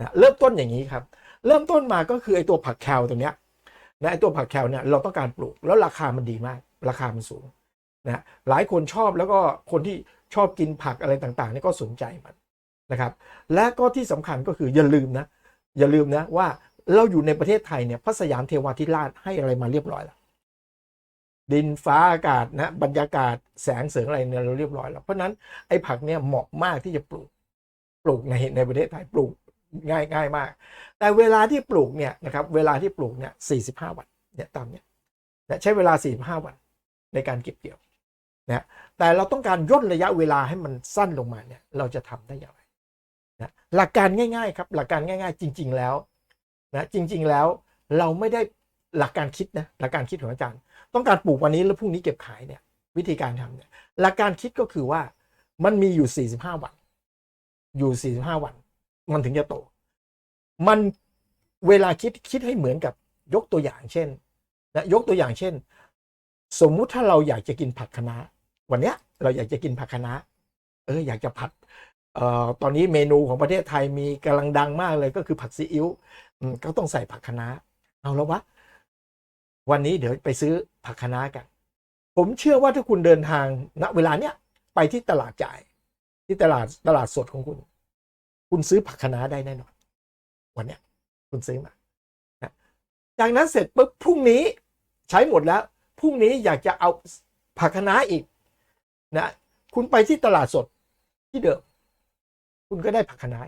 นะเริ่มต้นอย่างนี้ครับ เริ่มต้นมาก็คือไอ้ตัวผักแคลตัวเนี้ยนะไอ้ตัวผักแคลเนี่ยเราต้องการปลูกแล้วราคามันดีมาก ราคามันสูงนะหลายคนชอบแล้วก็คนที่ชอบกินผักอะไรต่างๆนี่ก็สนใจมันนะครับ และก็ที่สำคัญก็คืออย่าลืมนะอย่าลืมนะว่าเราอยู่ในประเทศไทยเนี่ยพระสยามเทวาธิราชให้อะไรมาเรียบร้อยแล้วดินฟ้าอากาศนะบรรยากาศแสงเสริงอะไรเนี่ยเราเรียบร้อยแล้วเพราะฉะนั้นไอ้ผักเนี่ยเหมาะมากที่จะปลูกปลูกในในประเทศไทยปลูก ง่ายง่ายมาก แต่เวลาที่ปลูกเนี่ยนะครับเวลาที่ปลูกเนี่ย45วันเนี่ยตามเนี่ยใช้เวลา45วันในการเก็บเกี่ยวนะแต่เราต้องการย่นระยะเวลาให้มันสั้นลงมาเนี่ยเราจะทำได้อย่างไรนะหลักการง่ายๆครับหลักการง่าย ๆ จริง ๆแล้วนะจริง ๆแล้วเราไม่ได้หลักการคิดนะหลักการคิดของอาจารย์ ต้องการปลูกวันนี้แล้วพรุ่งนี้เก็บขายเนี่ยวิธีการทำเนี่ยหลักการคิดก็คือว่ามันมีอยู่ 45 วัน อยู่ 45 วัน มันถึงจะโต มันเวลาคิดคิดให้เหมือนกับยกตัวอย่างเช่นนะยกตัวอย่างเช่น สมมุติถ้าเราอยากจะกินผัดคะน้าวันเนี้ยเราอยากจะกินผัดคะน้าเอออยากจะผัดเอ่อตอนนี้เมนูของประเทศไทยมีกำลังดังมากเลยก็คือผัดซีอิ๊วก็ต้องใส่ผักคะน้าเอาแล้ววะวันนี้เดี๋ยวไปซื้อผักคะน้ากัน ผมเชื่อว่าถ้าคุณเดินทางณเวลาเนี้ยไปที่ตลาดจ่าย ที่ตลาดตลาดสดของคุณ คุณซื้อผักคะน้าได้แน่นอน วันเนี้ยคุณซื้อมานะจากนั้นเสร็จปุ๊บพรุ่งนี้ใช้หมดแล้วพรุ่งนี้อยากจะเอาผักคะน้าอีกนะคุณไปที่ตลาดสดที่เดิม คุณก็ได้ผักคะน้า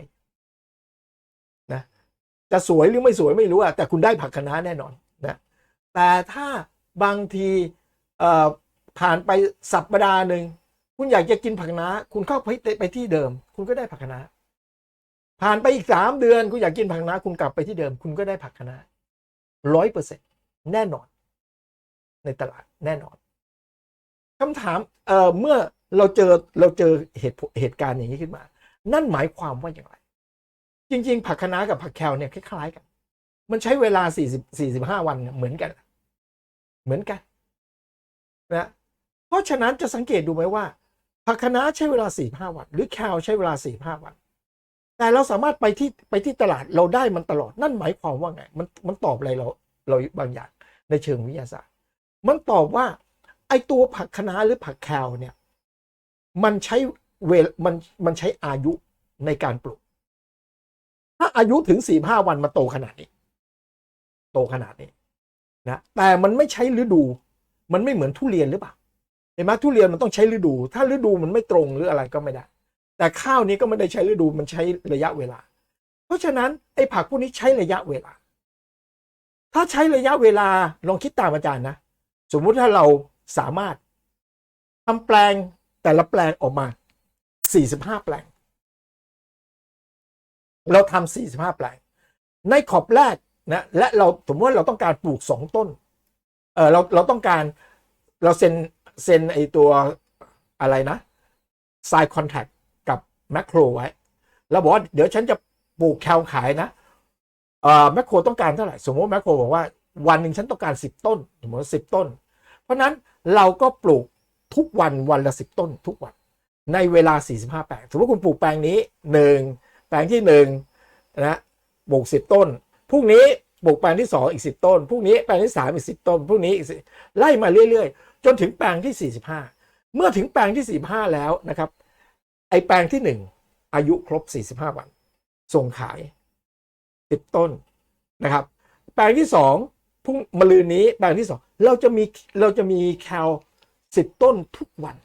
นะจะสวยหรือไม่สวยไม่รู้อะแต่คุณได้ผักคะน้าแน่นอนนะแต่ถ้าบางทีผ่านไปสัปดาห์หนึ่งคุณอยากจะกินผักคะน้าคุณเข้าไปไปที่เดิม คุณก็ได้ผักคะน้า ผ่านไปอีกสามเดือนคุณอยากกินผักคะน้าคุณกลับไปที่เดิม คุณก็ได้ผักคะน้าร้อยเปอร์เซ็นต์แน่นอน ในตลาดแน่นอนคำถามเอ่อเมื่อเราเจอเราเจอเหตุเหตุการณ์อย่างนี้ขึ้นมา นั่นหมายความว่าอย่างไร จริง ๆ ผักคะน้ากับผักแคลเนี่ยคล้ายๆกัน มันใช้เวลา40 45 วันเนี่ยเหมือนกัน เหมือนกันนะเพราะฉะนั้นจะสังเกตดูไหมว่าผักคะน้าใช้เวลา45วัน หรือแคลใช้เวลา45วัน แต่เราสามารถไปที่ไปที่ตลาดเราได้มันตลอดนั่นหมายความว่าไง มันมันตอบอะไรเราเราบางอย่างในเชิงวิทยาศาสตร์ มันตอบว่า ไอตัวผักคะน้าหรือผักแคลเนี่ย มันใช้เวลมันมันใช้อายุในการปลูก ถ้าอายุถึง45วันมาโตขนาดนี้ โตขนาดนี้นะแต่มันไม่ใช้ฤดู มันไม่เหมือนทุเรียนหรือเปล่าเห็นไหมทุเรียนมันต้องใช้ฤดู ถ้าฤดูมันไม่ตรงหรืออะไรก็ไม่ได้ แต่ข้าวนี้ก็ไม่ได้ใช้ฤดูมันใช้ระยะเวลา เพราะฉะนั้นไอ้ผักพวกนี้ใช้ระยะเวลา ถ้าใช้ระยะเวลาลองคิดตามอาจารย์นะ สมมุติถ้าเราสามารถทำแปลงแต่ละแปลงออกมา 45 แปลง เราทำ45 แปลง ในขอบแรกนะและเราสมมติว่าเราต้องการปลูกสองต้นเออเราเราต้องการเราเซ็นเซ็นไอตัวอะไรนะ sign contract กับ แมคโครไว้ แล้วบอกว่าเดี๋ยวฉันจะปลูกแคลขายนะเอ่อแมคโครต้องการเท่าไหร่ สมมติแมคโครบอกว่าวันหนึ่งฉันต้องการสิบต้นสมมติสิบต้น เพราะนั้นเราก็ปลูกทุกวันวันละสิบต้น ทุกวัน ในเวลา 45 แปลงสมมติคุณปลูกแปลงนี้หนึ่งแปลงที่หนึ่งนะปลูกสิบต้นพรุ่งนี้ปลูกแปลงที่สองอีกสิบต้นพรุ่งนี้แปลงที่สามอีกสิบต้นพรุ่งนี้อีก10ไล่มาเรื่อย ๆ จนถึงแปลงที่สี่สิบห้าเมื่อถึงแปลงที่สี่ห้าแล้วนะครับ ไอแปลงที่หนึ่งอายุครบสี่สิบห้าวัน ส่งขายสิบต้นนะครับ แปลงที่สองพรุ่งมะรืนนี้แปลงที่สองเราจะมีเราจะมีแคลสิบต้นทุกวัน